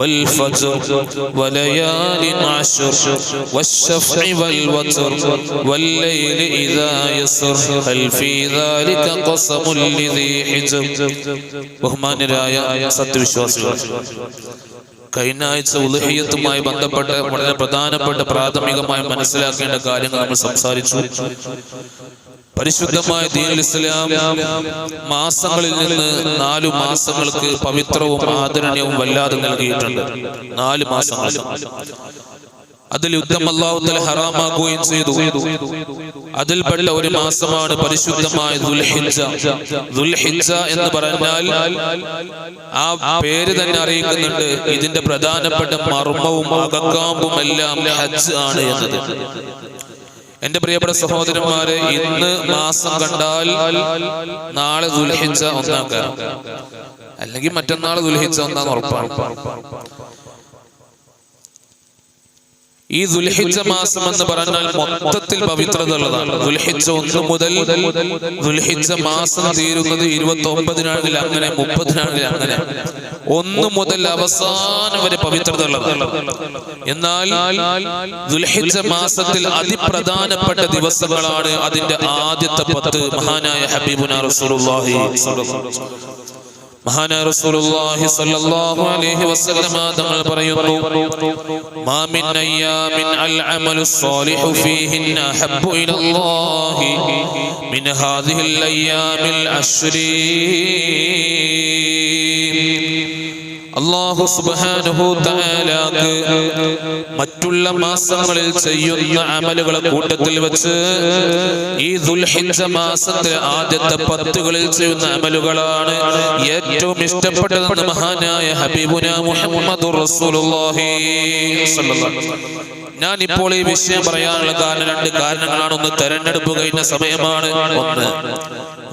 والفجر وليال عشر والشفع والوتر والليل إذا يسر هل في ذلك قسم لذي حجر ബഹുമാനരായ സത്യവിശ്വാസികൾ കഴിഞ്ഞ ആഴ്ച ഉലഹിയത്തുമായി ബന്ധപ്പെട്ട വളരെ പ്രധാനപ്പെട്ട പ്രാഥമികമായി മനസ്സിലാക്കേണ്ട കാര്യങ്ങൾ നമ്മൾ സംസാരിച്ചു പരിശുദ്ധമായ ദീനുൽ മാസങ്ങളിൽ നിന്ന് നാലു മാസങ്ങൾക്ക് പവിത്രവും ആദരണീയവും വല്ലാതെ നൽകിയിട്ടുണ്ട്. നാല് മാസങ്ങൾ. അതിൽ യുദ്ധം അള്ളാഹുത്തല ഹറാമാക്കുകയും ചെയ്തു. അതിൽപ്പെട്ട ഒരു മാസമാണ് പരിശുദ്ധമായ എന്ന് പറഞ്ഞാൽ ആ പേര് തന്നെ അറിയിക്കുന്നുണ്ട്. ഇതിന്റെ പ്രധാനപ്പെട്ട മർമ്മവും അകക്കാമ്പും എല്ലാം ഹജ്ജ് ആണ് എന്നത്. എന്റെ പ്രിയപ്പെട്ട സഹോദരന്മാരെ ഇന്ന് മാസം കണ്ടാൽ നാളെ ദുൽഹിജ്ജ ഒന്നാക്കാം അല്ലെങ്കിൽ മറ്റന്നാൾ ദുൽഹിജ്ജ ഒന്നാന്ന് ഉറപ്പാണ്. ഈ ദുൽഹിജ്ജ മാസം എന്ന് പറഞ്ഞാൽ മൊത്തത്തിൽ പവിത്രത ഉള്ളതാണ് ദുൽഹിജ്ജ ഒന്ന് മുതൽ ദുൽഹിജ്ജ മാസം തീരുന്നത് ഇരുപത്തി ഒമ്പതിനാണെങ്കിൽ അങ്ങനെ മുപ്പതിനാണെങ്കിൽ അങ്ങനെ. ഒന്ന് മുതൽ അവസാനം വരെ പവിത്രത ഉള്ളതാണ് എന്നാൽ ദുൽഹിജ്ജ മാസത്തിൽ അതിപ്രധാനപ്പെട്ട ദിവസങ്ങളാണ് അതിന്റെ ആദ്യത്തെ പത്ത്. മഹാനായ ഹബീബുനാ റസൂലുള്ളാഹി മഹാനായ റസൂലുള്ളാഹി സ്വല്ലല്ലാഹു അലൈഹി വസല്ലമ തങ്ങൾ പറയുന്നു മാ മിൻ അയ്യാമിൻ അമലു സ്വാലിഹു ഫീഹിന്ന ഹബ്ബു ഇലല്ലാഹി മിൻ ഹാദിഹിൽ അയ്യാമിൽ അശ്രീ അള്ളാഹു സുബ്ഹാനഹു തആലാക്ക് മറ്റുള്ള മാസങ്ങളിൽ ചെയ്യുന്ന അമലുകളെ കൂട്ടത്തിൽ വെച്ച് ഈ ദുൽഹിജ്ജ മാസത്തിലെ ആദ്യത്തെ പത്തുകളിൽ ചെയ്യുന്ന അമലുകളാണ് ഏറ്റവും ഇഷ്ടപ്പെട്ടതെന്ന് മഹാനായ ഹബീബുന മുഹമ്മദുർ റസൂലുള്ളാഹി ഞാൻ ഇപ്പോൾ ഈ വിഷയം പറയാനുള്ള കാരണം രണ്ട് കാരണങ്ങളാണ്. ഒന്ന് തെരഞ്ഞെടുപ്പ് കഴിഞ്ഞ സമയമാണ്. ഒന്ന്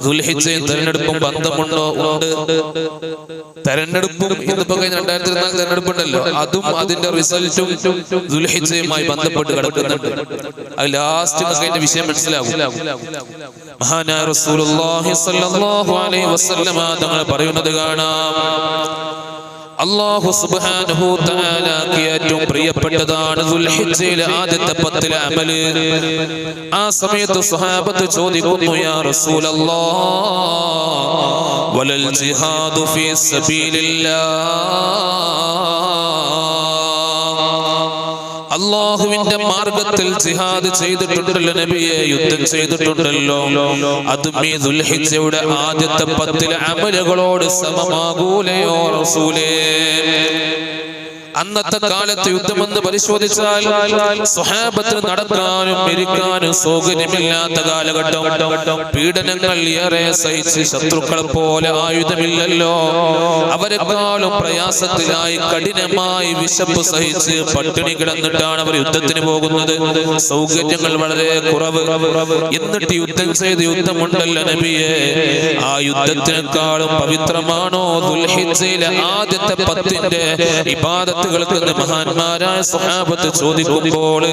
ദുൽഹിജയും തെരഞ്ഞെടുപ്പും ബന്ധമുണ്ടോ? ഉണ്ട്. തെരഞ്ഞെടുപ്പും ഇന്നിപ്പോ കഴിഞ്ഞ രണ്ടായിരത്തി ഇരുപത്തിനാല് തെരഞ്ഞെടുപ്പുണ്ടല്ലോ. അതും അതിന്റെ റിസൾട്ടും ദുൽഹിജയുമായി ബന്ധപ്പെട്ട് കിടക്കുന്നുണ്ട്. അത് ലാസ്റ്റ് വിഷയം മനസ്സിലാകും മഹാനായ റസൂലുള്ളാഹി സ്വല്ലല്ലാഹു അലൈഹി വസല്ലമ തങ്ങൾ പറയുന്നത് കാണാം. അള്ളാഹു ഏറ്റവും പ്രിയപ്പെട്ടതാണ് ദുൽഹിജ്ജയിലെ ആദ്യത്തെ പത്തിലെ അമൽ. ആ സമയത്ത് സ്വഹാബത്ത് ചോദിക്കുന്നു യാ റസൂലല്ലാഹ് വലൽ ജിഹാദു ഫീ സബീലില്ലാഹ്? അള്ളാഹുവിന്റെ മാർഗത്തിൽ ജിഹാദ് ചെയ്തിട്ടുണ്ടല്ലോ നബിയെ യുദ്ധം ചെയ്തിട്ടുണ്ടല്ലോ. അതും ഈ ദുൽഹിജ്ജയുടെ ആദ്യത്തെ പത്തിലെ അമലുകളോട് സമമാകൂലയോ റസൂലേ? അന്നത്തെ കാലത്ത് യുദ്ധമെന്ന് പരിശോധിച്ചാൽ സ്വഹാബത്തിന് നടക്കാനും ഇരിക്കാനും സൗകര്യമില്ലാത്ത കാലഘട്ടം. പീഡനങ്ങൾ ഏറെ സഹിച്ച് ശത്രുക്കളെ പോലെ ആയുധമില്ലല്ലോ. അവരെക്കാളും പ്രയാസത്തിലായി കഠിനമായി വിശപ്പ് സഹിച്ച് പട്ടിണി കിടന്നിട്ടാണ് അവർ യുദ്ധത്തിന് പോകുന്നത്. സൗകര്യങ്ങൾ വളരെ കുറവ്. എന്നിട്ട് യുദ്ധം ചെയ്ത് യുദ്ധമുണ്ടല്ലോ നബിയെ. ആ യുദ്ധത്തിനേക്കാളും പവിത്രമാണോ ദുൽഹിജ്ജയിലെ ആദ്യത്തെ പത്തിന്റെ ഇബാദത്തുകൾക്ക് മഹാന്മാരായ സഹാബത്ത് ചോദിക്കുമ്പോൾ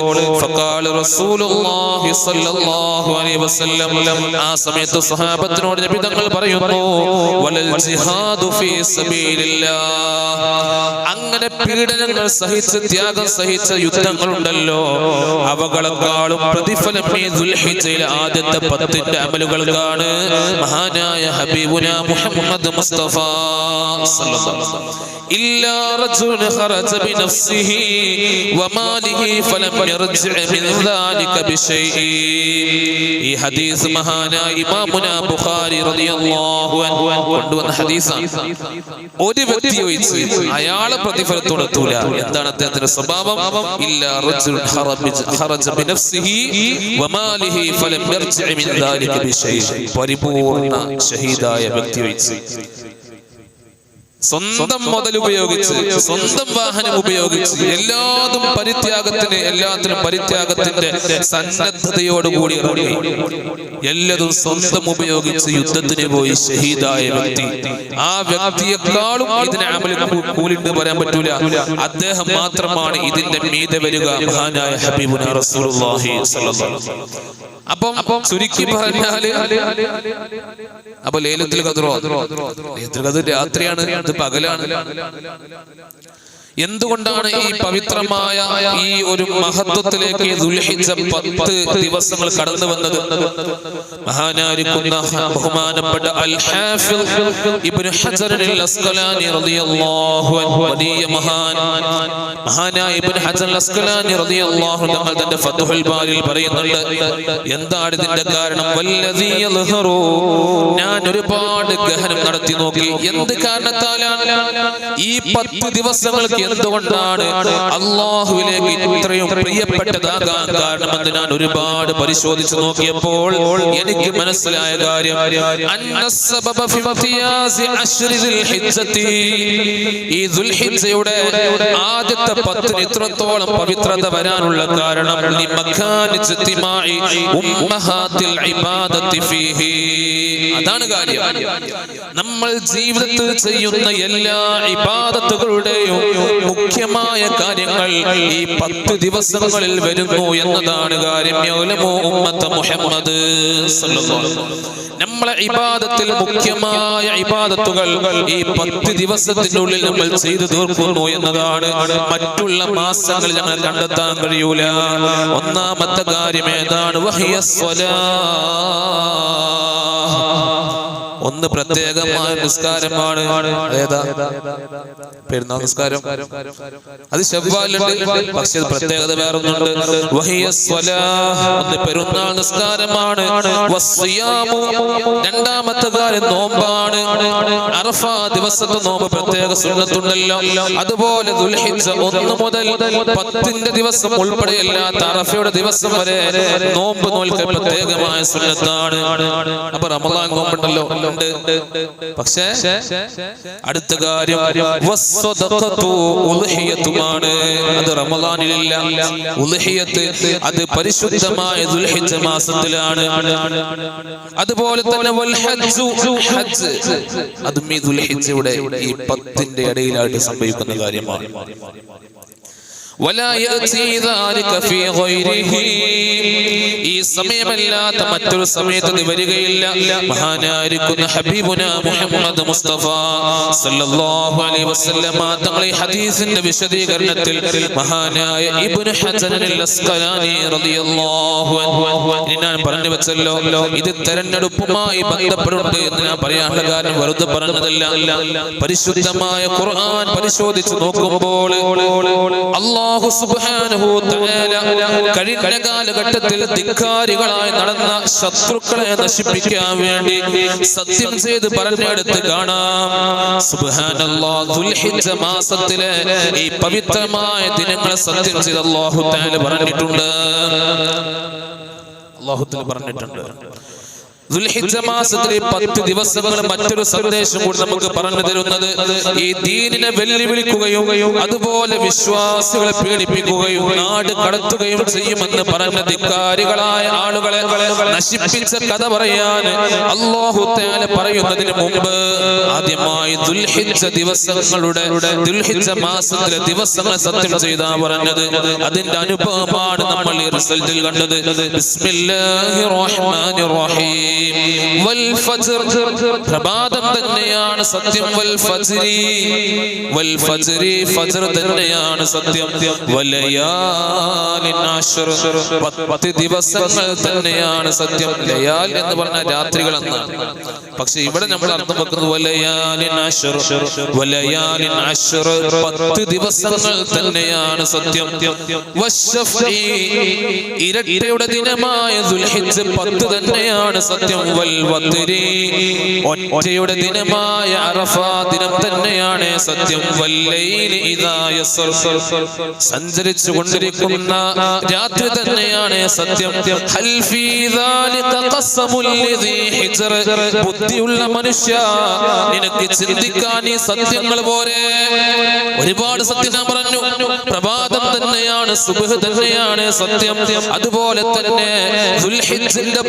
ആ സമയത്ത് സ്വഹാബത്തിനോട് നബി തങ്ങൾ പറയുന്നു വലൽ ജിഹാദു ഫീ അങ്ങനെ പീഡനങ്ങൾ സഹിച്ച് ത്യാഗം സഹിച്ച യുദ്ധങ്ങളുണ്ടല്ലോ. അവകളെക്കാളും പ്രതിഫലം ഈ ദുൽഹിജ്ജയിലെ ആദ്യത്തെ പത്തിന്റെ അമലുകൾക്കാണ് മഹാനായ ഹബീബുന മുഹമ്മദ് മുസ്തഫ ഇല്ലാ റജുൽ ഖറജ ബിനഫ്സിഹി വമാലിഹി فلم يرجع മിൻ ദാലിക بشيء. ഈ ഹദീസ് മഹാനായ ഇമാമുന ബുഖാരി റളിയല്ലാഹു അൻഹു കൊണ്ടുവന്ന ഹദീസാണ്. ഒരു വ്യക്തി ഒഴിച്ച് അയാളെ പ്രതിഫലത്തോടെ എന്താണ് അദ്ദേഹത്തിന്റെ സ്വഭാവം? ഇല്ല റജുൽ ഖറബിജ- ഖറജ ബിനഫ്സിഹി വമാലിഹി ഫലം മിൻ ദാലിക ബിശൈഇ പരിപൂർണ ഷഹീദായ വ്യക്തി ഒഴിച്ച്. സ്വന്തം മുതൽ ഉപയോഗിച്ച് സ്വന്തം വാഹനം ഉപയോഗിച്ച് എല്ലാതും പരിത്യാഗത്തിന് എല്ലാത്തിനും പരിത്യാഗത്തിന്റെ സന്നദ്ധതയോടുകൂടി ഇറങ്ങി എല്ലതും സ്വന്തം ഉപയോഗിച്ച് യുദ്ധത്തിന് പോയി ഷഹീദായ വ്യക്തി. ആ വ്യക്തിയെക്കാളും ഇതിന് അമൽ കൂലിട്ട് കൂലിണ്ട് പറയാൻ പറ്റൂല. അദ്ദേഹം മാത്രമാണ് ഇതിന്റെ മീതെ വരിക മഹാനായ ഹബീബുന റസൂലുള്ളാഹി സ്വല്ലല്ലാഹു അലൈഹി വസല്ലം. അപ്പം അപ്പം ചുരുക്കി പറഞ്ഞാൽ അപ്പൊ ലേലത്തിൽ കതിറോ ലേലത്തിൽ കതിർ രാത്രിയാണ് ഇത് പകലാണ്. എന്തുകൊണ്ടാണ് ഈ പവിത്രമായ ഈ ഒരു മഹത്വത്തിലേക്ക് പത്ത് ദിവസങ്ങൾ കടന്നു വന്നത്? മഹാനായിരിക്കുന്ന ബഹുമാനപ്പെട്ട ഇബ്നു റളിയല്ലാഹു അൻഹു മഹാൻ. മഹാനായ ഇബ്നു റളിയല്ലാഹു ഫത്ഹുൽ പറയുന്നുണ്ട് എന്താണ് ഇതിന്റെ കാരണം? യൽഹറു ഞാൻ ഒരുപാട് ഗഹനം നടത്തി നോക്കി. എന്ത് കാരണത്താലാണ് ഈ പത്ത് ദിവസങ്ങൾക്ക് എന്തുകൊണ്ടാണ് അള്ളാഹുവിലേക്ക് ഇത്രയും പ്രിയപ്പെട്ടതാകാൻ കാരണമെന്ന് ഞാൻ ഒരുപാട് പരിശോധിച്ചു നോക്കിയപ്പോൾ എനിക്ക് മനസ്സിലായ കാര്യം ഈ ദുൽഹിജ്ജയുടെ ആദ്യത്തെ പത്തിന് ഇത്രത്തോളം പവിത്രത വരാനുള്ള കാരണം. അതാണ് കാര്യം നമ്മൾ ജീവിതത്തിൽ ചെയ്യുന്ന എല്ലാ ഇബാദത്തുകളുടെയും മുഖ്യമായ കാര്യങ്ങൾ ഈ പത്ത് ദിവസങ്ങളിൽ വരുന്നു എന്നതാണ് കാര്യം നമ്മളെ ഇബാദത്തിൽ മുഖ്യമായ ഇബാദത്തുകൾ ഈ പത്ത് ദിവസത്തിനുള്ളിൽ നമ്മൾ ചെയ്തു തീർക്കുന്നു എന്നതാണ്. മറ്റുള്ള മാസങ്ങളിൽ ഞങ്ങൾ കണ്ടെത്താൻ കഴിയൂല. ഒന്നാമത്തെ കാര്യം ഏതാണ്? വഹിയ ഒന്ന് പ്രത്യേകമായ നിസ്കാരമാണ്. പെരുന്നാൾ നിസ്കാരം. അത് ശവ്വാലുണ്ട് പക്ഷെ പ്രത്യേകത സ്വലാഹ്. ഒന്ന് പെരുന്നാൾ നിസ്കാരമാണ്. രണ്ടാമത്തെ കാര്യം നോമ്പാണ്. ദിവസത്തെ നോമ്പ് പ്രത്യേക സുന്നത്തുണ്ടല്ലോ. അതുപോലെ ഒന്ന് മുതൽ പത്തിന്റെ ദിവസം ഉൾപ്പെടെയല്ലാത്ത അറഫയുടെ ദിവസം വരെ നോമ്പ് നോൽക്കൽ പ്രത്യേകമായ സുന്നത്താണ്. അപ്പൊ റമദാൻ നോമ്പുണ്ടല്ലോ. ഉണ്ട്. പക്ഷേ അടുത്ത കാര്യം ഉദ്ഹിയത്തുമാണ് അത് റമദാനിലില്ല. ഉൽഹിയത്ത് അത് പരിശുദ്ധമായ ദുൽഹിജ്ജ മാസത്തിലാണ്. അതുപോലെ തന്നെ ഹജ്ജു. അതും ഈ ദുൽഹിജ്ജയുടെ ഈ പത്തിന്റെ ഇടയിലായിട്ട് സംഭവിക്കുന്ന കാര്യമാണ്. ഈ സമയമല്ലാത്ത മറ്റൊരു സമയത്ത് നീ വരികയില്ല. മഹാനായിരിക്കുന്ന ഹബീബുന മുഹമ്മദ് മുസ്തഫ സല്ലല്ലാഹു അലൈഹി വസല്ലമ. തങ്ങളെ ഹദീസിന്റെ വിശദീകരണത്തിൽ മഹാനായ ഇബ്നു ഹജർ അൽ അസ്ഖലാനി റളിയല്ലാഹു അൻഹു. ഞാൻ പറഞ്ഞു വെച്ചല്ലോ ഇത് തെരഞ്ഞെടുപ്പുമായി ബന്ധപ്പെടുന്നുണ്ട് എന്ന് ഞാൻ പറയാനുള്ള കാരണം വെറുതെ പറഞ്ഞതല്ല. പരിശുദ്ധമായ ഖുർആൻ പരിശോധിച്ച് നോക്കുമ്പോൾ അല്ലാഹു സുബ്ഹാനഹു തആല കഴിഞ്ഞ കാലഘട്ടത്തിൽ ധിക്കാരികളായി നടന്ന ശത്രുക്കളെ നശിപ്പിക്കാൻ വേണ്ടി സത്യം ചെയ്ത് പറഞ്ഞെടുത്ത് കാണാം. സുബ്ഹാനല്ലാഹ് ദുൽഹിജ്ജ മാസത്തിലെ ഈ പവിത്രമായ ദിനങ്ങളെ സത്യം ചെയ്ത് അള്ളാഹു തആല പറഞ്ഞിട്ടുണ്ട്. തആല പറഞ്ഞിട്ടുണ്ട്. മാസത്തിലെ പത്ത് ദിവസങ്ങൾ മറ്റൊരു സന്ദേശം കൂടി നമുക്ക് പറഞ്ഞു തരുന്നത് ഈ ദീനിനെ വെല്ലുവിളിക്കുകയും അതുപോലെ വിശ്വാസികളെ പീഡിപ്പിക്കുകയും നാട് കടത്തുകയും ചെയ്യുമെന്ന് പറഞ്ഞ ധിക്കാരികളായ ആളുകളെ നശിപ്പിച്ച കഥ പറയാൻ തആല പറയുന്നതിന് മുമ്പ് ആദ്യമായി ദുൽഹിജ്ജ ദിവസങ്ങളുടെ ദുൽഹിജ്ജ മാസത്തിലെ ദിവസങ്ങളെ സത്യം ചെയ്താ പറഞ്ഞത്. അതിന്റെ അനുഭവമാണ് നമ്മൾ ഈ റിസൾട്ടിൽ കണ്ടത്. ബിസ്മില്ലാഹിർ റഹ്മാനിർ റഹീം. വൽ ഫജ്ർ പ്രഭാതം തന്നെയാണ് സത്യം. വൽ ഫജ്രി വൽ ഫജ്രി ഫജ്ർ തന്നെയാണ് സത്യം. വലയാലിൻ അശ്ർ പത്ത് ദിവസങ്ങൾ തന്നെയാണ് സത്യം. ലയാൽ എന്ന് പറഞ്ഞ രാത്രികൾ എന്നാണ്. പക്ഷെ ഇവിടെ നമ്മൾ അർത്ഥം വെക്കുന്നത് വലയാലിൻ അശ്ർ വലയാലിൻ അശ്ർ പത്ത് ദിവസങ്ങൾ തന്നെയാണ് സത്യം. വശഫ്ഈ ഇരട്ടയുടെ ദിനമായ ദുൽഹിജ്ജ് പത്ത് തന്നെയാണ് സത്യം. ഒറ്റയുടെ ദിനമായ അറഫാ ദിനം തന്നെയാണ് സത്യം സഞ്ചരിച്ചു കൊണ്ടിരിക്കുന്ന രാത്രി തന്നെയാണ് സത്യം. ബുദ്ധിയുള്ള മനുഷ്യ നിനക്ക് ചിന്തിക്കാൻ ഈ സത്യങ്ങൾ പോരെ. ഒരുപാട് സത്യം ഞാൻ പറഞ്ഞു. പ്രഭാതം തന്നെയാണ് സുഖ തന്നെയാണ് സത്യം. അതുപോലെ തന്നെ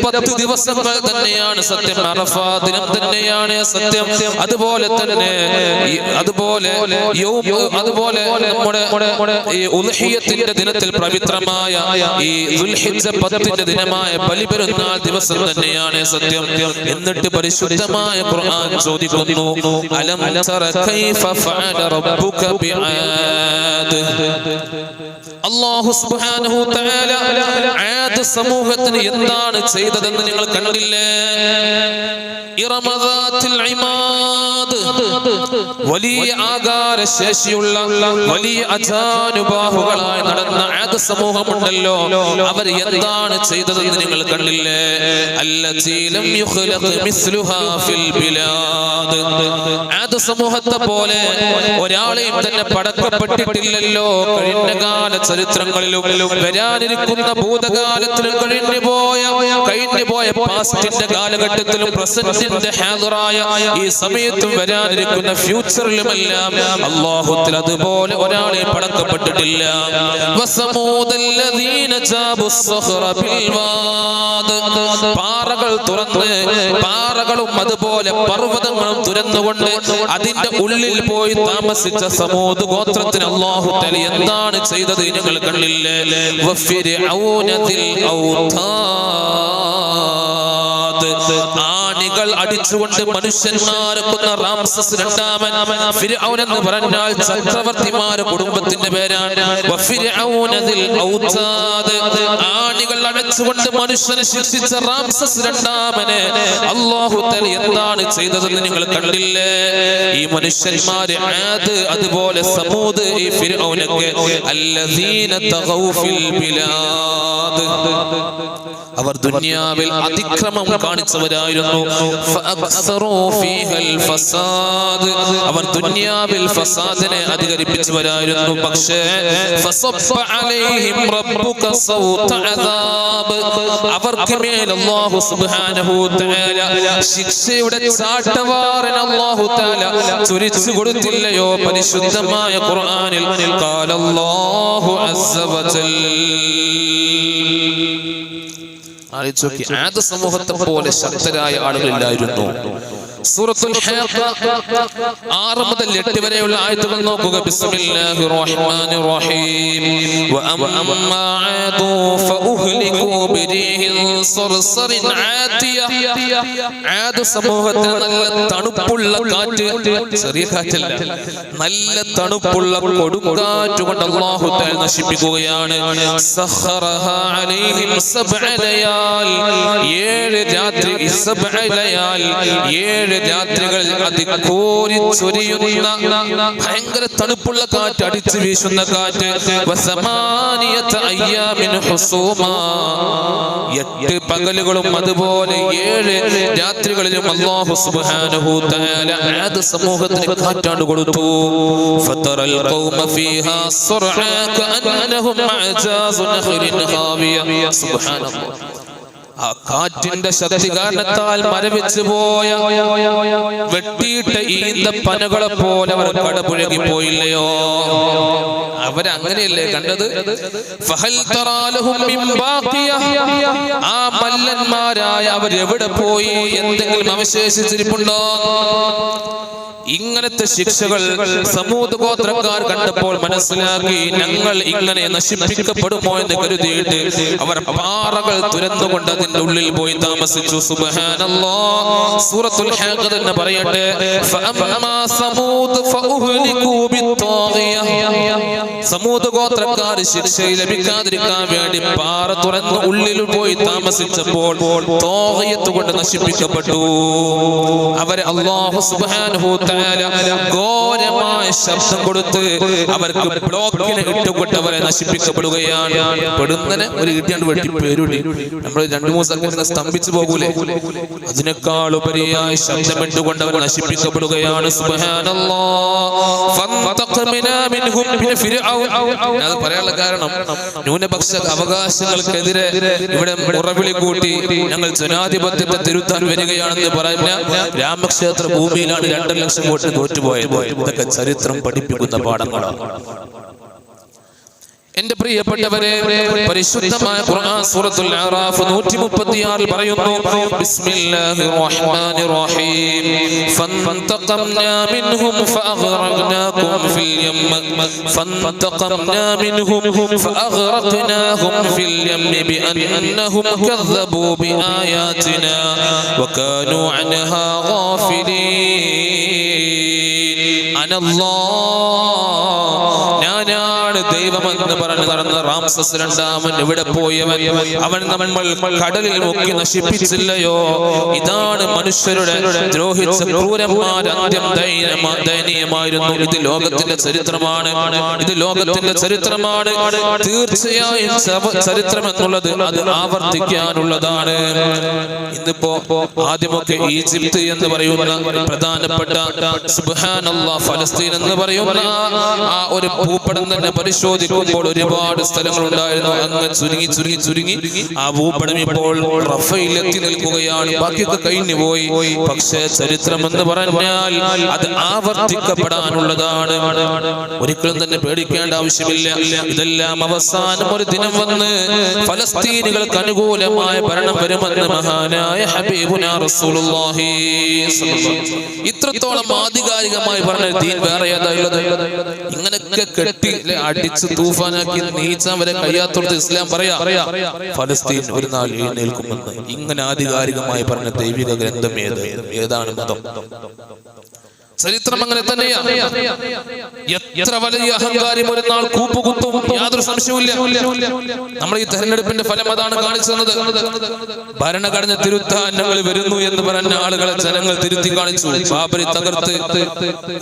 പത്ത് ദിവസങ്ങൾ തന്നെയാണ് സത്യം. അറഫാ ദിനം തന്നെയാണ് സത്യം. അതുപോലെ തന്നെ അതുപോലെ അതുപോലെ നമ്മുടെ ഉൽഹിയത്തിന്റെ ദിനത്തിൽ പവിത്രമായ ഈ ദുൽഹിജ പത്തിന്റെ ദിനമായ ബലിപെരുന്നാൾ ദിവസം തന്നെയാണ് സത്യം. എന്നിട്ട് പരിശുദ്ധമായ ഖുർആൻ ചോദിക്കുന്നു അലം തറ കൈഫ ഫഅല റബ്ബുക ആദ് സമൂഹത്തിന് എന്താണ് ചെയ്തതെന്ന് നിങ്ങൾ കണ്ടില്ലേ? വലിയ ആകാര ശേഷിയുള്ള വലിയ അജാനുബാഹുകളായി നടന്ന ആദ സമൂഹമുണ്ടല്ലോ. അവർ എന്താണ് ചെയ്തതെന്ന് നിങ്ങൾ കണ്ടില്ലേ? ബിലാദ്. ആദ് സമൂഹത്തെ പോലെ ഒരാളെയും തന്നെ പടക്കപ്പെട്ടിട്ടില്ലല്ലോ. കഴിഞ്ഞ കാല ചരിത്രങ്ങളിലും വരാനിരിക്കുന്ന ഭൂതകാലത്തിലും കഴിഞ്ഞു പോയ കഴിഞ്ഞു പോയ പാസ്റ്റിന്റെ കാലഘട്ടത്തിലും എന്റെ ഹാദറായ ഈ സമയത്തും വരാനിരിക്കുന്ന ഫ്യൂച്ചറിലുമെല്ലാം അള്ളാഹുത്തിൽ അതുപോലെ ഒരാളെ പടക്കപ്പെട്ടിട്ടില്ല. പാറകൾ തുറന്ന് പാറകളും അതുപോലെ പർവതങ്ങളും തുരന്നുകൊണ്ട് അതിന്റെ ഉള്ളിൽ പോയി താമസിച്ച സമൂത് ഗോത്രത്തിന് അള്ളാഹു തലി എന്താണ് ചെയ്തത് നിങ്ങൾ കണ്ടില്ലേ? ഔനതിൽ ഔതാ ആണികൾ അടിച്ചുകൊണ്ട് മനുഷ്യന്മാരൊക്കുന്ന റാംസസ് രണ്ടാമൻ ഫിർഔൻ എന്ന് പറഞ്ഞാൽ ചക്രവർത്തിമാരെ കുടുംബത്തിന്റെ പേരാണ്. ആണികൾ അടച്ചുകൊണ്ട് മനുഷ്യനെ ശിക്ഷിച്ച റാംസസ് രണ്ടാമനെ. അള്ളാഹു തല എന്താണ് ചെയ്തതെന്ന് നിങ്ങൾ കണ്ടില്ലേ? ഈ മനുഷ്യന്മാരെ ആദ് അതുപോലെ സമൂത് ഈ ഫിർഔനൊക്കെ. അല്ലദീന തഗൗ ഫിൽ ബിലാദ്. അവർ ദുനിയാവിൽ അതിക്രമം കാണിച്ചവരായിരുന്നു. അവർ ദുനിയാവിൽ ഫസാദിനെ അധികരിപ്പിച്ചവരായിരുന്നു പക്ഷേ. അവർക്ക് മേൽ അല്ലാഹു സുബ്ഹാനഹു തആല ശിക്ഷയുടെ ചാട്ടവാറൻ അല്ലാഹു തആല ചൊരിച്ചു കൊടുത്തില്ലയോ പരിശുദ്ധമായ ഖുർആനിൽ ഖാല അല്ലാഹു അസ്സ വജൽ ആലോചിച്ച് നോക്കി. ആദ സമൂഹത്തെ പോലെ ശക്തരായ ആളുകളില്ലായിരുന്നു. സൂറത്തുൽ ഹാഖ ആറ് മുതൽ എട്ട് വരെയുള്ള ആയത്തുകൾ നോക്കുക. ബിസ്മില്ലാഹിർ റഹ്മാനിർ റഹീം വഅമ്മാ ആദു ഫഉഹ്ലികൂ ബിരീഹിൻ സർസറിൻ ആതിയ ആദ് സമൂഹത്തിൽ നല്ല തണുപ്പുള്ള കാറ്റ് ചെറിയ കാറ്റല്ല. നല്ല തണുപ്പുള്ള കൊടുങ്കാറ്റ് കൊണ്ട് അല്ലാഹു തആല നശിപ്പിക്കുകയാണ്. സഖറഹ അലൈഹിം സബ്അ ലയാൽ. ഏഴ് രാത്രി സബ്അ ലയാൽ. ഏഴ് രാത്രികളിൽ ചൊരിയുന്ന ഭയങ്കര തണുപ്പുള്ള കാറ്റ് അടിച്ചു വീശുന്ന കാറ്റ്. എട്ട് പകലുകളും അതുപോലെ ഏഴ് രാത്രികളിലും അല്ലാഹു സുബ്ഹാനഹു തആല ആദ് സമൂഹത്തിന് കാറ്റാണ് കൊടുത്തു. ഫതറൽ ഖൗമ ഫീഹാ സുർആ കഅന്നഹും അജാസു നഖ്ലിൻ ഖാവിയ. സുബ്ഹാനല്ലാഹ്. ആ കാറ്റിന്റെ ശക്തി കാരണത്താൽ മരവിച്ചു പോയ വെട്ടിയിട്ട ഈന്തപ്പനകളെ പനകളെ പോലെ അവർ കടപുഴകി പോയില്ലയോ? അവരങ്ങനെയല്ലേ കണ്ടത്. ആ മല്ലന്മാരായ അവരെവിടെ പോയി? എന്തെങ്കിലും അവശേഷിച്ചിരിപ്പുണ്ടോ? ഇങ്ങനത്തെ ശിക്ഷകൾ സമൂഹ ഗോത്രക്കാർ കണ്ടപ്പോൾ മനസ്സിലാക്കി ഞങ്ങൾ ഇങ്ങനെ നശിപ്പിക്കപ്പെടുമോ എന്ന് കരുതിയിട്ട് അവർ പാറകൾ തുരന്നുകൊണ്ട് അതിന്റെ ഉള്ളിൽ പോയി താമസിച്ചു. സുബഹാനല്ലോ. സൂറത്തുൽ ഹാഖ തന്നെ പറയട്ടെ. സമൂഹ ഗോത്രക്കാർ ശിക്ഷ ലഭിക്കാതിരിക്കാൻ വേണ്ടി പാറ തുറന്ന് ഉള്ളിൽ പോയി താമസിച്ചപ്പോൾ തോഹയത്ത് കൊണ്ട് നശിപ്പിക്കപ്പെട്ടു. അവരെ അള്ളാഹു സുബ്ഹാനഹു തആല ഘോരമായ ശബ്ദം കൊടുത്ത് അവർക്ക് ബ്ലോക്കിന് ഇട്ടുകൊട്ടവരെ നശിപ്പിക്കപ്പെടുകയാണ്. പെടുന്നതിന് ഒരു ഇടിയാണ്ട് വെട്ടി പേരുടി നമ്മൾ രണ്ടു മൂന്ന് സ്ഥലത്ത് സ്തംഭിച്ചു പോകൂലേ? അതിനേക്കാൾ ഉപരിയായ ശബ്ദം ഇട്ടുകൊണ്ട് അവർ നശിപ്പിക്കപ്പെടുകയാണ് പറയാനുള്ള കാരണം ന്യൂനപക്ഷ അവകാശങ്ങൾക്കെതിരെ ഇവിടെ മുറവിളി കൂട്ടി ഞങ്ങൾ ജനാധിപത്യത്തെ തിരുത്താൻ വരികയാണെന്ന് പറഞ്ഞ രാമക്ഷേത്ര ഭൂമിയിലാണ് രണ്ടര ലക്ഷം വോട്ട് തോറ്റുപോയത്. ഇതൊക്കെ ചരിത്രം പഠിപ്പിക്കുന്ന പാഠങ്ങളാണ്. എന്റെ പ്രിയപ്പെട്ടവരെ പരിശുദ്ധമായ ഖുർആൻ സൂറത്തുൽ ആറാഫ് 136 പറയുന്നു ബിസ്മില്ലാഹിർ റഹ്മാനിർ റഹീം. ഫന്തഖംനാ മിൻഹും ഫഅഗ്റഖനാകും ഫിൽ യം ഫന്തഖംനാ മിൻഹും ഫഅഗ്റഖനാഹും ഫിൽ യം ബിഅന്നഹും കذبൂ ബിആയാതിനാ വകാനൂ അൻഹാ ഗാഫിലീൻ. അനല്ലാഹ്. നാനാ ഞാനാണ് ദൈവമെന്ന് പറഞ്ഞ് നടന്ന റാംസസ് രണ്ടാമൻ എവിടെ പോയവൻ? അവൻ നമ്മൾ കടലിൽ മുക്കി നശിപ്പിച്ചില്ലയോ? ഇതാണ് മനുഷ്യരുടെ ദ്രോഹിച്ച ക്രൂരന്മാർ ദയനീയമായിരുന്നു. ഇത് ലോകത്തിന്റെ ചരിത്രമാണ്. ഇത് ലോകത്തിന്റെ ചരിത്രമാണ്. തീർച്ചയായും ചരിത്രം എന്നുള്ളത് അത് ആവർത്തിക്കാനുള്ളതാണ്. ഇന്നിപ്പോ ആദ്യമൊക്കെ ഈജിപ്ത് എന്ന് പറയുന്ന പ്രധാനപ്പെട്ട ഫലസ്തീൻ എന്ന് പറയുന്ന ആ ഒരു ഭൂപടം തന്നെ പരിശോധിക്കുമ്പോൾ ഒരുപാട് സ്ഥലങ്ങൾ ഉണ്ടായിരുന്നു. അങ്ങ് ചുരുങ്ങി ചുരുങ്ങി ചുരുങ്ങി. ആ ഭൂപടം ഇപ്പോൾ റഫയിലെത്തി നിൽക്കുകയാണ്. ബാക്കിയൊക്കെ കഴിഞ്ഞു പോയി. പക്ഷേ ചരിത്രം എന്ന് പറഞ്ഞാൽ അത് ആവർത്തിക്കപ്പെടാനുള്ളതാണ്. ഒരിക്കലും തന്നെ പേടിക്കേണ്ട ആവശ്യമില്ല. ഇതെല്ലാം അവസാനം ഒരു ദിനം വന്ന് ഫലസ്തീനുകൾക്ക് അനുകൂലമായ ഭരണം വരുമെന്ന് മഹാനായ ഹബീബുനാ റസൂലുള്ളാഹി ഇത്രത്തോളം ആധികാരികമായി പറഞ്ഞ ദീൻ വേറെ ഏതായുള്ളത് ഇങ്ങനെയൊക്കെ കെട്ടി അടിച്ച് തൂഫാനാക്കി നീച്ചാൻ വരെ കഴിയാത്തോടത്ത് ഇസ്ലാം പറയാ. ഫലസ്തീൻ ഒരു നാൾ എഴുന്നേൽക്കുമെന്ന് ഇങ്ങനെ ആധികാരികമായി പറഞ്ഞ ദൈവിക ഗ്രന്ഥം ഏത്? ഏതാണ് മതം? ചരിത്രം അങ്ങനെ തന്നെയാണ് എത്ര വലിയ അഹങ്കാരം ഒരു നാൾ കൂപ്പുകുത്തും യാതൊരു സംശയവുമില്ല. നമ്മൾ ഈ തെരഞ്ഞെടുപ്പിന്റെ ഫലം അതാണ് കാണിച്ചു തന്നത്. ഭരണഘടന തിരുത്താൻ ഞങ്ങൾ വരുന്നു എന്ന് പറഞ്ഞ ആളുകളെ ജനങ്ങൾ തിരുത്തി കാണിച്ചു. ബാബരി തകർത്ത്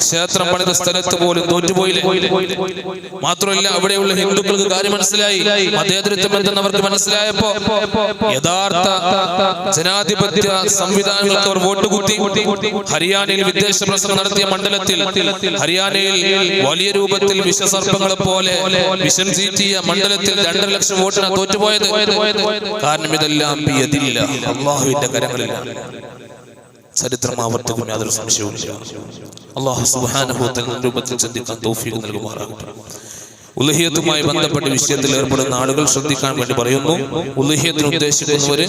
ക്ഷേത്രം പണിത സ്ഥലത്ത് പോലും തോറ്റുപോയില്ലേ? മാത്രമല്ല അവിടെയുള്ള ഹിന്ദുക്കൾക്ക് കാര്യം മനസ്സിലായി. മതേതൃത്വം എന്തെന്ന് അവർക്ക് മനസ്സിലായപ്പോ യഥാർത്ഥ ജനാധിപത്യ സംവിധാനങ്ങൾക്ക് അവർ വോട്ട് കൂട്ടി ഹരിയാനയിൽ വിദേശ പ്രസംഗം നടത്തിയ മണ്ഡലത്തിൽ ഹരിയാനയിൽ വലിയ രൂപത്തിൽ വിഷസർപ്പങ്ങളെ പോലെ വിഷം ചീറ്റിയ മണ്ഡലത്തിൽ രണ്ടര ലക്ഷം വോട്ടിന് തോറ്റുപോയത്. കാരണം ഇതെല്ലാം ബിയദില്ല. അള്ളാഹുവിന്റെ കരങ്ങളിലാണ് ചരിത്രം ആവർത്തിക്കും യാതൊരു സംശയവും അള്ളാഹു സുഹാനുഭവത്തിൽ രൂപത്തിൽ ചിന്തിക്കാൻ തൗഫീഖ് നൽകുമാറാകട്ടെ. ഉലഹിയത്തുമായി ബന്ധപ്പെട്ട വിഷയത്തിൽ ഏർപ്പെടുന്ന ആളുകൾ ശ്രദ്ധിക്കാൻ വേണ്ടി പറയുന്നു. ഉലഹിയത്തിന് ഉദ്ദേശിക്കുന്നവര്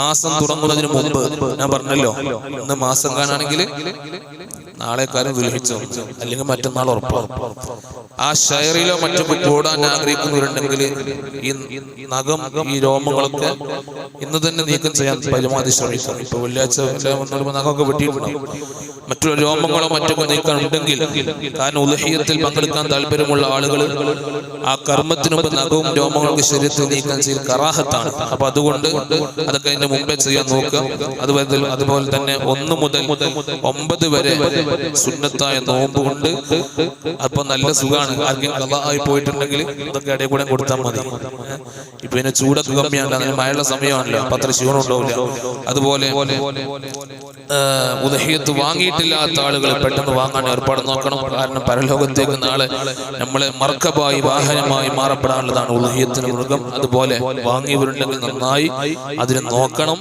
മാസം തുടങ്ങുന്നതിന് മുമ്പ് ഞാൻ പറഞ്ഞല്ലോ ഇന്ന് മാസം കാണാണെങ്കിൽ നാളെക്കാലം വിളിച്ചു? അല്ലെങ്കിൽ മറ്റന്നാൾ ഉറപ്പാണ് ആ ഷയറിലോ മറ്റോ കൂടാൻ ആഗ്രഹിക്കുന്നവരുണ്ടെങ്കിൽ ഈ നഖം ഈ രോമങ്ങളൊക്കെ ഇന്ന് തന്നെ നീക്കം ചെയ്യാൻ പരമാവധി ശ്രമിക്കും ഇപ്പൊ വെള്ളിയാഴ്ച നഖമൊക്കെ വെട്ടിയിട്ടുണ്ടാവും. മറ്റുള്ള രോമങ്ങളോ മറ്റൊക്കെ നീക്കാൻ ഉണ്ടെങ്കിൽ താൻ ഉലഹിയത്തിൽ പങ്കെടുക്കാൻ താല്പര്യമുള്ള ആളുകൾ ആ കർമ്മത്തിന് നഖവും രോമങ്ങളൊക്കെ ശരീരത്തിൽ നീക്കാൻ ചെയ്ത് കറാഹത്താണ്. അപ്പൊ അതുകൊണ്ട് അതൊക്കെ അതിന്റെ മുമ്പേ ചെയ്യാൻ നോക്കുക. അതുപോലെ അതുപോലെ തന്നെ ഒന്ന് മുതൽ ഒമ്പത് വരെ സുന്നത്തായ നോമ്പ് കൊണ്ട് അപ്പൊ നല്ല ആർക്കും കള്ളായി പോയിട്ടുണ്ടെങ്കിൽ അതൊക്കെ ഇടയിൽ കൂടെ കൊടുത്താൽ മതി. ഇപ്പൊ പിന്നെ ചൂടൊക്കെ കമ്മിയാണ് അതിന് മഴയുള്ള സമയമാണല്ലോ. അപ്പൊ അത്ര ക്ഷീണം ഉണ്ടാവില്ല. അതുപോലെ ഉദഹിയത്ത് വാങ്ങിയിട്ടില്ലാത്ത ആളുകൾ പെട്ടെന്ന് വാങ്ങാൻ ഏർപ്പാട് നോക്കണം. കാരണം പരലോകത്തേക്ക് നാളെ നമ്മളെ മർക്കബായി വാഹനമായി മാറപ്പെടാനുള്ളതാണ് ഉദഹിയത്തിന് മൃഗം. അതുപോലെ വാങ്ങിയവരുണ്ടെങ്കിൽ നന്നായി അതിനെ നോക്കണം.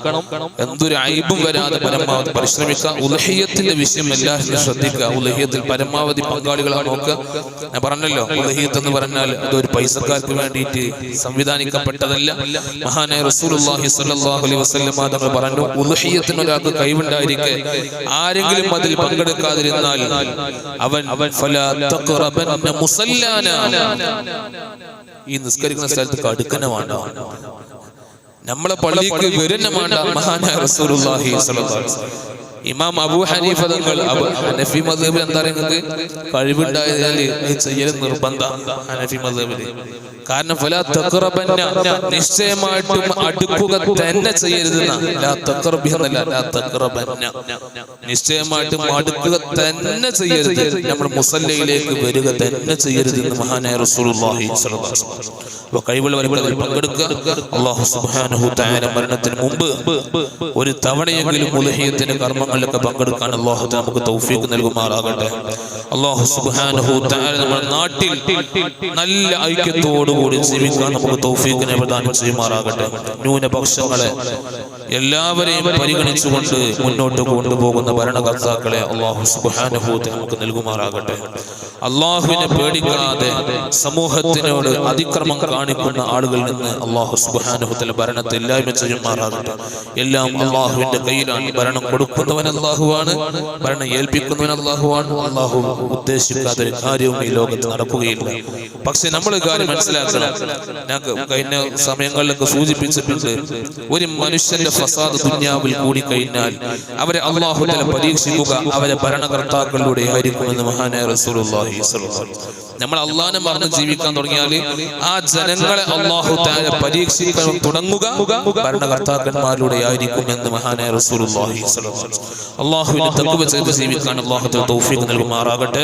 എന്തൊരു അയബും വരാതെ പരമാവധി പരിശ്രമിക്കുക ഉദഹിയത്തിന്റെ വിഷയം എല്ലാവരും ശ്രദ്ധിക്കുക. ഉലഹിയത്തിൽ പരമാവധി പങ്കാളികളാണ് നോക്കുക. ഞാൻ പറഞ്ഞല്ലോ ഉലഹിയത്ത് എന്ന് പറഞ്ഞാൽ അതൊരു പൈസക്കാർക്ക് വേണ്ടിയിട്ട് സംവിധാനിക്കപ്പെട്ടതല്ല. മഹാനായ റസൂലുള്ളാഹി സ്വല്ലല്ലാഹു അലൈഹി പറഞ്ഞു ഉലഹിയത്തിന് ഒരാൾക്ക് കഴിവുണ്ടായിരിക്കെ. ആരെങ്കിലും അതിൽ പങ്കെടുക്കാതിരുന്നാൽ അവൻ ഫലാ മുസല്ലാന. ഈ നിസ്കരിക്കുന്ന സ്ഥലത്ത് കടുക്കനെ വേണ്ട. നമ്മളെ പള്ളിക്ക് വരുന്ന വേണ്ട മഹാനായ റസൂലുള്ളാഹി ഇമാം അബു ഹനീഫ തങ്ങൾ അനഫി മദ്ഹബിൽ എന്താ പറയുന്നത്? കഴിവുണ്ടായതിനാൽ ചെയ്യൽ നിർബന്ധ ഹനഫി മദ്ഹബിൽ കാരണം ഫലാ തഖറബന്ന നിശ്ചയമായിട്ടും അടുക്കുക തന്നെ ചെയ്യരുതെന്ന. ലാ തഖറബ് എന്നല്ല നിശ്ചയമായിട്ടും അടുക്കുക തന്നെ ചെയ്യരുത്. നമ്മൾ മുസല്ലയിലേക്ക് വരിക തന്നെ ചെയ്യരുത് എന്ന് മഹാനായ റസൂലുള്ളാഹി സ്വല്ലല്ലാഹു അലൈഹി വസല്ലം പങ്കെടുക്കുക. സുബ്ഹാനഹു തആല മരണത്തിന് മുമ്പ് ഒരു തവണയെങ്കിലും കർമ്മങ്ങൾ കർമ്മങ്ങളിലൊക്കെ പങ്കെടുക്കാൻ അള്ളാഹു നമുക്ക് തൗഫീഖ് നൽകുമാറാകട്ടെ. അള്ളാഹു സുബ്ഹാനഹു തആല നമ്മുടെ നാട്ടിൽ നല്ല ഐക്യത്തോടുകൂടി ജീവിക്കാൻ നമുക്ക് തൗഫീഖിനെ പ്രദാനം ചെയ്യുമാറാകട്ടെ. ന്യൂനപക്ഷങ്ങളെ എല്ലാവരെയും പരിഗണിച്ചുകൊണ്ട് മുന്നോട്ട് കൊണ്ടുപോകുന്ന ഭരണകർത്താക്കളെ അള്ളാഹു സുബ്ഹാനഹു തആല നമുക്ക് നൽകുമാറാകട്ടെ. അള്ളാഹുവിനെ പേടിക്കാതെ സമൂഹത്തിനോട് അതിക്രമം കാണിക്കുന്ന ആളുകളിൽ നിന്ന് അള്ളാഹു സുബ്ഹാനഹു തആല ഭരണത്തെ ഇല്ലായ്മ ചെയ്യുമാറാകട്ടെ. എല്ലാം അള്ളാഹുവിന്റെ കയ്യിലാണ് ഭരണം കൊടുക്കുന്നവൻ അള്ളാഹുവാണ് ഭരണം ഏൽപ്പിക്കുന്നവൻ അള്ളാഹുവാണ് അള്ളാഹു ഉദ്ദേശിക്കാത്ത കാര്യവും ഈ ലോകത്ത് നടക്കുകയില്ല. പക്ഷെ നമ്മൾ കാര്യം മനസ്സിലാക്കണം. ഞാൻ കഴിഞ്ഞ സമയങ്ങളിലൊക്കെ സൂചിപ്പിച്ചിട്ടുണ്ട് ഒരു മനുഷ്യന്റെ ഫസാദ് ദുന്യാവിൽ കൂടി കഴിഞ്ഞാൽ അവരെ അള്ളാഹു പരീക്ഷിക്കുക അവരെ ഭരണകർത്താക്കളിലൂടെ ആയിരിക്കുമെന്ന് മഹാനായ വസല്ലം. നമ്മൾ അള്ളാഹിനെ മറന്ന് ജീവിക്കാൻ തുടങ്ങിയാൽ ആ ജനങ്ങളെ അള്ളാഹു താര പരീക്ഷിക്കാൻ തുടങ്ങുക ഭരണകർത്താക്കന്മാരിലൂടെ ആയിരിക്കും എന്ന് മഹാനായ വസല്ലം. അള്ളാഹുവിനെ തഖ്വ ചെയ്ത് ജീവിക്കാൻ അള്ളാഹു തൗഫീഖ് നൽകുമാറാകട്ടെ.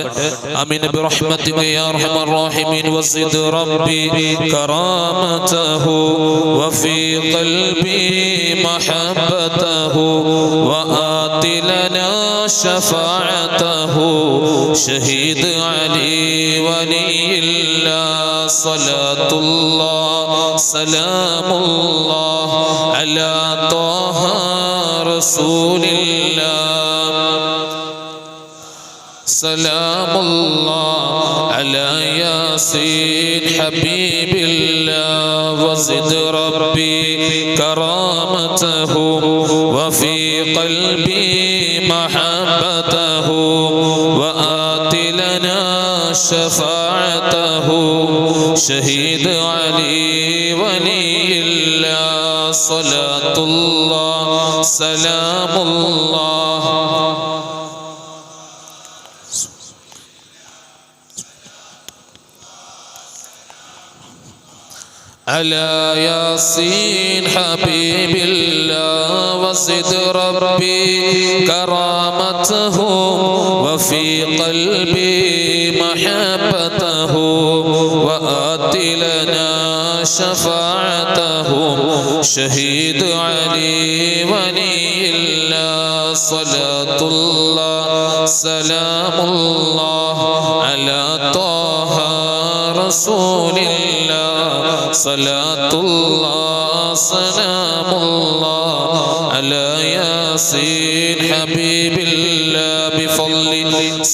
ലനാ شفاعته شهيد علي ولي الله صلاة الله سلام الله على طه رسول الله. سلام محبته وآت لنا شفاعته. شهيد علي ولي الله. صلاة الله. سلام الله. على ياسين حبيب الله. وزد ربي كرامته وفي قلبي محبته وآت لنا شفاعته. شهيد علي ولي الله صلاة الله سلام الله